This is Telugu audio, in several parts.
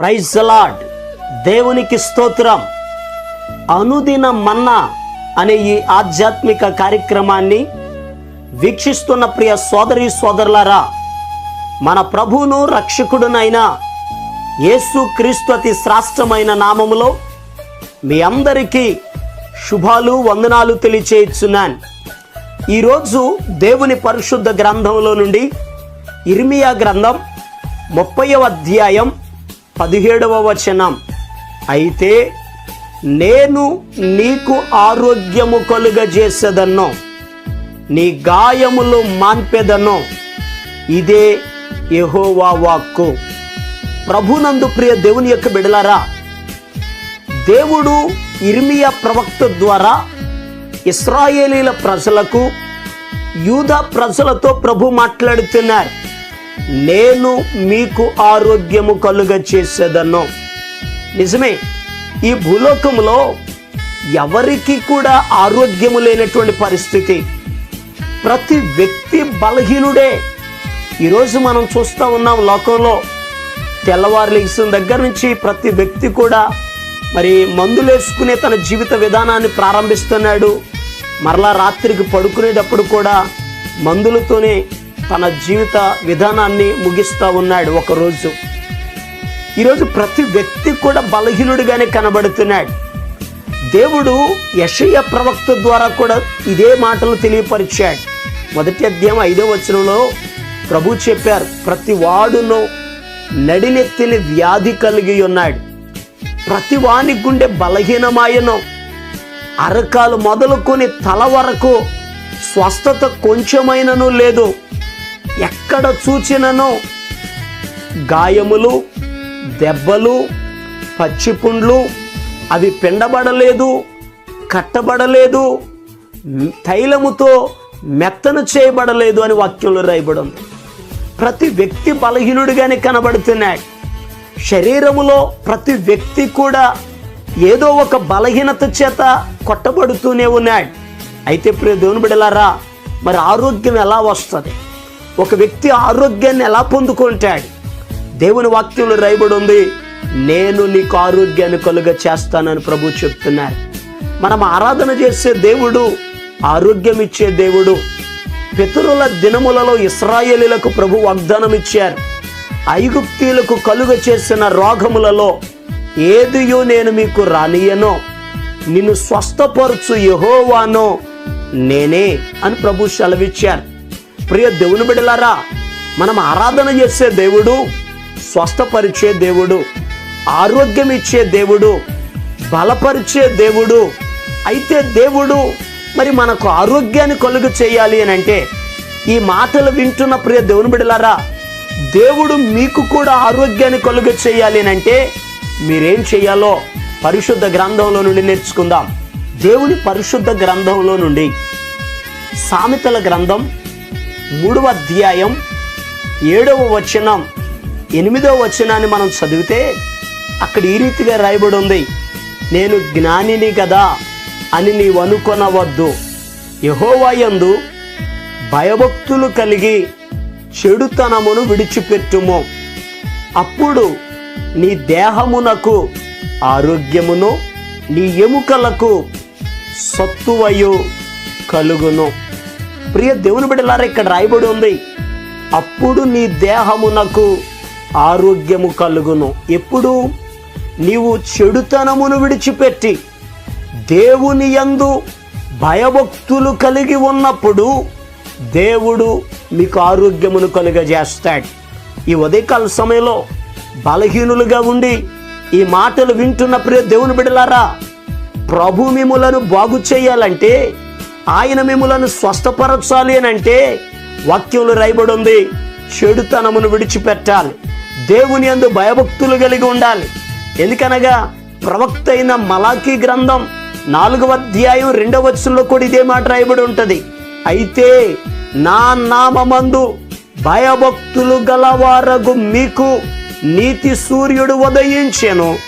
Praise lord. దేవునికి స్తోత్రం. అనుదిన మన్నా అనే ఈ ఆధ్యాత్మిక కార్యక్రమాన్ని వీక్షిస్తున్న ప్రియ సోదరి సోదరులారా మన ప్రభువును రక్షకుడునైన యేసు క్రీస్తు అతి శ్రాష్టమైన నామములో మీ అందరికీ శుభాలు వందనాలు తెలియచేయుచున్నాను. ఈరోజు దేవుని పరిశుద్ధ గ్రంథంలో నుండి ఇర్మియా గ్రంథం ముప్పైవ అధ్యాయం పదిహేడవ వచనం. అయితే నేను నీకు ఆరోగ్యము కలుగజేసేదన్నో నీ గాయములు మాన్పెదనో ఇదే యహోవా వాక్కు. ప్రభునందు ప్రియ దేవుని యొక్క బిడలారా దేవుడు ఇర్మియా ప్రవక్త ద్వారా ఇస్రాయేలీల ప్రజలకు యూద ప్రజలతో ప్రభు మాట్లాడుతున్నారు. నేను మీకు ఆరోగ్యము కలుగ చేసేదన్నో నిజమే ఈ భూలోకంలో ఎవరికి కూడా ఆరోగ్యము లేనటువంటి పరిస్థితి. ప్రతి వ్యక్తి బలహీనుడే. ఈరోజు మనం చూస్తూ ఉన్నాం లోకంలో తెల్లవారు లెగిసిన దగ్గర నుంచి ప్రతి వ్యక్తి కూడా మరి మందులేసుకునే తన జీవిత విధానాన్ని ప్రారంభిస్తున్నాడు. మరలా రాత్రికి పడుకునేటప్పుడు కూడా మందులతోనే తన జీవిత విధానాన్ని ముగిస్తూ ఉన్నాడు ఒకరోజు. ఈరోజు ప్రతి వ్యక్తి కూడా బలహీనుడిగానే కనబడుతున్నాడు. దేవుడు యషయ ప్రవక్త ద్వారా కూడా ఇదే మాటలు తెలియపరిచాడు. మొదటి అధ్యాయం ఐదో వచనంలో ప్రభు చెప్పారు ప్రతి వాడును నడినెత్తిని వ్యాధి కలిగి ఉన్నాడు. ప్రతి వాని గుండె బలహీనమాయను. అరకాలు మొదలుకొని తల వరకు స్వస్థత కొంచెమైనను లేదు. ఎక్కడ చూచినను గాయములు దెబ్బలు పచ్చిపుండ్లు అవి పిండబడలేదు కట్టబడలేదు తైలముతో మెత్తను చేయబడలేదు అని వాక్యంలో రాయబడి ఉంది ప్రతి వ్యక్తి బలహీనుడిగానే కనబడుతున్నాడు. శరీరములో ప్రతి వ్యక్తి కూడా ఏదో ఒక బలహీనత చేత కొట్టబడుతూనే ఉన్నాడు. అయితే ఇప్పుడు దేవుని బిడలారా మరి ఆరోగ్యం ఎలా వస్తుంది? ఒక వ్యక్తి ఆరోగ్యాన్ని ఎలా పొందుకుంటాడు? దేవుని వాక్యంలో రాయబడి ఉంది నేను నీకు ఆరోగ్యాన్ని కలుగ చేస్తానని ప్రభు చెప్తున్నారు. మనం ఆరాధన చేసే దేవుడు ఆరోగ్యం ఇచ్చే దేవుడు పితరుల దినములలో ఇస్రాయేలీలకు ప్రభు వాగ్దానం ఇచ్చారు. ఐగుప్తీలకు కలుగ చేసిన రోగములలో ఏదియో నేను మీకు రానియనో నిన్ను స్వస్థపరచు యహోవానో నేనే అని ప్రభు సెలవిచ్చారు. ప్రియ దేవుని బిడలారా మనం ఆరాధన చేసే దేవుడు స్వస్థపరిచే దేవుడు ఆరోగ్యం ఇచ్చే దేవుడు బలపరిచే దేవుడు అయితే దేవుడు మరి మనకు ఆరోగ్యాన్ని కలుగు చేయాలి అని అంటే ఈ మాటలు వింటున్న ప్రియ దేవుని బిడలారా దేవుడు మీకు కూడా ఆరోగ్యాన్ని కలుగు చేయాలి అని అంటే మీరేం చేయాలో పరిశుద్ధ గ్రంథంలో నుండి నేర్చుకుందాం. దేవుని పరిశుద్ధ గ్రంథంలో నుండి సామెతల గ్రంథం మూడవ అధ్యాయం ఏడవ వచనం. ఎనిమిదవ వచనాన్ని మనం చదివితే అక్కడ ఈ రీతిగా రాయబడి ఉంది నేను జ్ఞానిని కదా అని నీవు అనుకొనవద్దు. యహోవాయందు భయభక్తులు కలిగి చెడుతనమును విడిచిపెట్టుము. అప్పుడు నీ దేహమునకు ఆరోగ్యమును నీ ఎముకలకు సత్తువయు కలుగును. ప్రియ దేవుని బిడ్డలారా ఇక్కడ రాయబడి ఉంది. అప్పుడు నీ దేహమునకు ఆరోగ్యము కలుగును. ఎప్పుడు? నీవు చెడుతనమును విడిచిపెట్టి దేవుని యందు భయభక్తులు కలిగి ఉన్నప్పుడు దేవుడు మీకు ఆరోగ్యమును కలుగజేస్తాడు. ఈ ఉదయకాల సమయంలో బలహీనులుగా ఉండి ఈ మాటలు వింటున్న ప్రియ దేవుని బిడలారా ప్రభు మిములను బాగు చేయాలంటే ఆయన మిములను స్వస్థపరచాలి అని అంటే వాక్యంలో రాయబడి ఉంది చెడుతనమును విడిచిపెట్టాలి. దేవుని యందు భయభక్తులు కలిగి ఉండాలి. ఎందుకనగా ప్రవక్త అయిన మలాఖీ గ్రంథం నాలుగవ అధ్యాయం రెండవ వచనంలో కూడా ఇదే మాట రాయబడి ఉంటుంది. అయితే నా నామమందు భయభక్తులు గలవారగు మీకు నీతి సూర్యుడు ఉదయించెను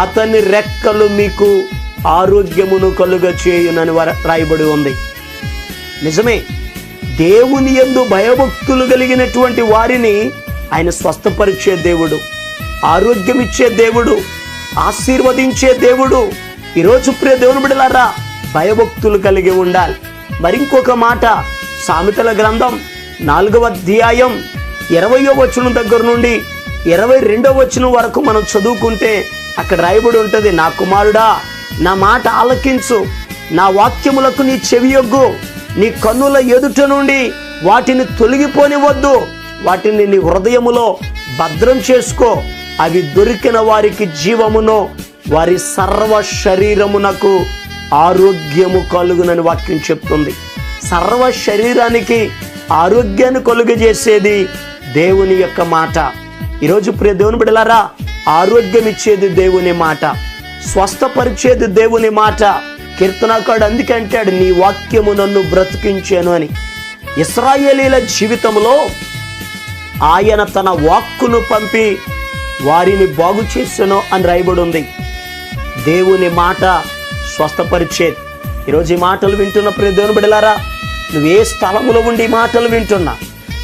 అతని రెక్కలు మీకు ఆరోగ్యమును కలుగ చేయునని వర- రాయబడి ఉంది. నిజమే దేవుని యందు భయభక్తులు కలిగినటువంటి వారిని ఆయన స్వస్థపరిచే దేవుడు ఆరోగ్యం ఇచ్చే దేవుడు ఆశీర్వదించే దేవుడు. ఈరోజు ప్రియ దేవుని బిడలారా భయభక్తులు కలిగి ఉండాలి. మరింకొక మాట సామెతల గ్రంథం నాలుగవ అధ్యాయం ఇరవయో వచనం దగ్గర నుండి ఇరవై రెండవ వచనం వరకు మనం చదువుకుంటే అక్కడ రాయబడి ఉంటుంది నా కుమారుడా నా మాట ఆలకించు నా వాక్యములకు నీ చెవియొగ్గు నీ కన్నుల ఎదుట నుండి వాటిని తొలగిపోనివద్దు వాటిని నీ హృదయములో భద్రం చేసుకో. అవి దొరికిన వారికి జీవమును వారి సర్వ శరీరమునకు ఆరోగ్యము కలుగునని వాక్యం చెప్తుంది. సర్వ శరీరానికి ఆరోగ్యాన్ని కలుగజేసేది దేవుని యొక్క మాట. ఈరోజు ప్రియ దేవుని బిడలారా ఆరోగ్యం ఇచ్చేది దేవుని మాట. స్వస్థపరిచేది దేవుని మాట. కీర్తనాకాడు అందుకే అంటాడు నీ వాక్యము నన్ను బ్రతికించాను అని. ఇస్రాయేలీల జీవితంలో ఆయన తన వాక్కును పంపి వారిని బాగు చేసెను అని రాయబడి ఉంది దేవుని మాట స్వస్థపరిచేది ఈరోజు ఈ మాటలు వింటున్న ప్రతి దేవుని బిడలారా నువ్వు ఏ స్థలములో ఉండి ఈ మాటలు వింటున్నా?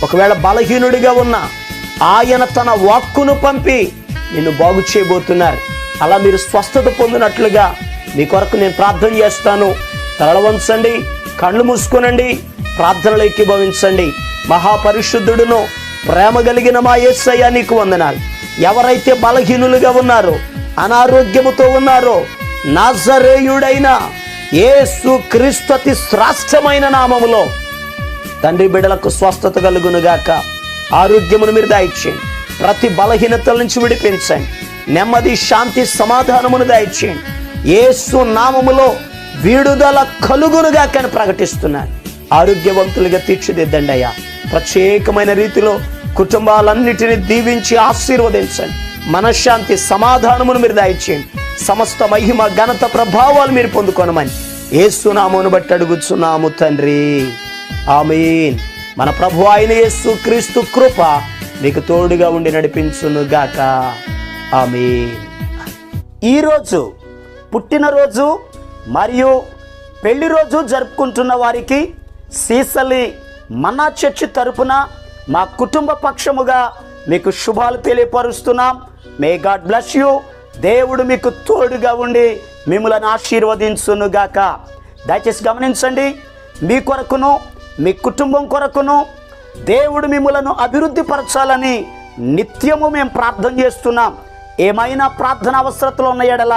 ఒకవేళ బలహీనుడిగా ఉన్నా ఆయన తన వాక్కును పంపి నిన్ను బాగు చేయబోతున్నారు. అలా మీరు స్వస్థత పొందినట్లుగా మీ కొరకు నేను ప్రార్థన చేస్తాను. తల వంచండి కళ్ళు మూసుకునండి ప్రార్థనలు ఎక్కిభవించండి మహాపరిశుద్ధుడును ప్రేమ కలిగిన మా యేసయ్య నీకు వందనాలు. ఎవరైతే బలహీనులుగా ఉన్నారో అనారోగ్యముతో ఉన్నారో నాజరేయుడైన ఏసు క్రీస్తు శ్రాష్టమైన నామములో తండ్రి బిడ్డలకు స్వస్థత కలుగునుగాక ఆరోగ్యమును మీరు దాయిచ్చేయండి. ప్రతి బలహీనతల నుంచి విడిపించండి. నెమ్మది శాంతి సమాధానమును దాయిచ్చేయండి. ఏసు నామములో విడుదల కలుగునుగా కానీ ప్రకటిస్తున్నాను ఆరోగ్యవంతులుగా తీర్చిదిద్దండి అయ్యా. ప్రత్యేకమైన రీతిలో కుటుంబాలన్నిటిని దీవించి ఆశీర్వదించండి. మనశ్శాంతి సమాధానమును మీరు దాయిచ్చేయండి సమస్త మహిమ ఘనత ప్రభావాలు మీరు పొందుకోనమని ఏసునామును బట్టి అడుగుచున్నాము తండ్రి. ఆమీన్. మన ప్రభు అయిన యేసు క్రీస్తు కృప మీకు తోడుగా ఉండి నడిపించునుగాక. గాక ఆమీన్. ఈరోజు పుట్టినరోజు మరియు పెళ్ళి రోజు జరుపుకుంటున్న వారికి సీసలి మన్నా చర్చి తరపున మా కుటుంబ పక్షముగా మీకు శుభాలు తెలియపరుస్తున్నాం. మే గాడ్ బ్లెస్ యూ దేవుడు మీకు తోడుగా ఉండి మిమ్మల్ని ఆశీర్వదించును గాక. దయచేసి గమనించండి మీ కొరకును మీ కుటుంబం కొరకును దేవుడు మిమ్మలను అభివృద్ధి పరచాలని నిత్యము మేము ప్రార్థన చేస్తున్నాం. ఏమైనా ప్రార్థన అవసరతలు ఉన్న ఎడల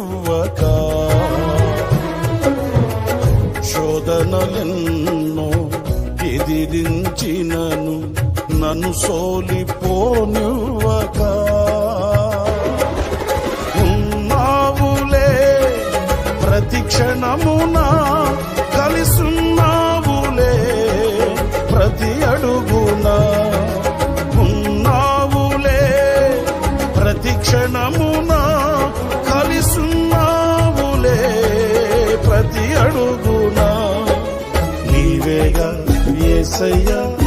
చేజారిపోనివ్వక శోధనలెన్నో ఎదిరించినను నన్ను సోలిపోనివ్వక. ఉన్నావులే ప్రతి క్షణమునా ప్రతి అడుగునా నీవేగా ఏసయ్యా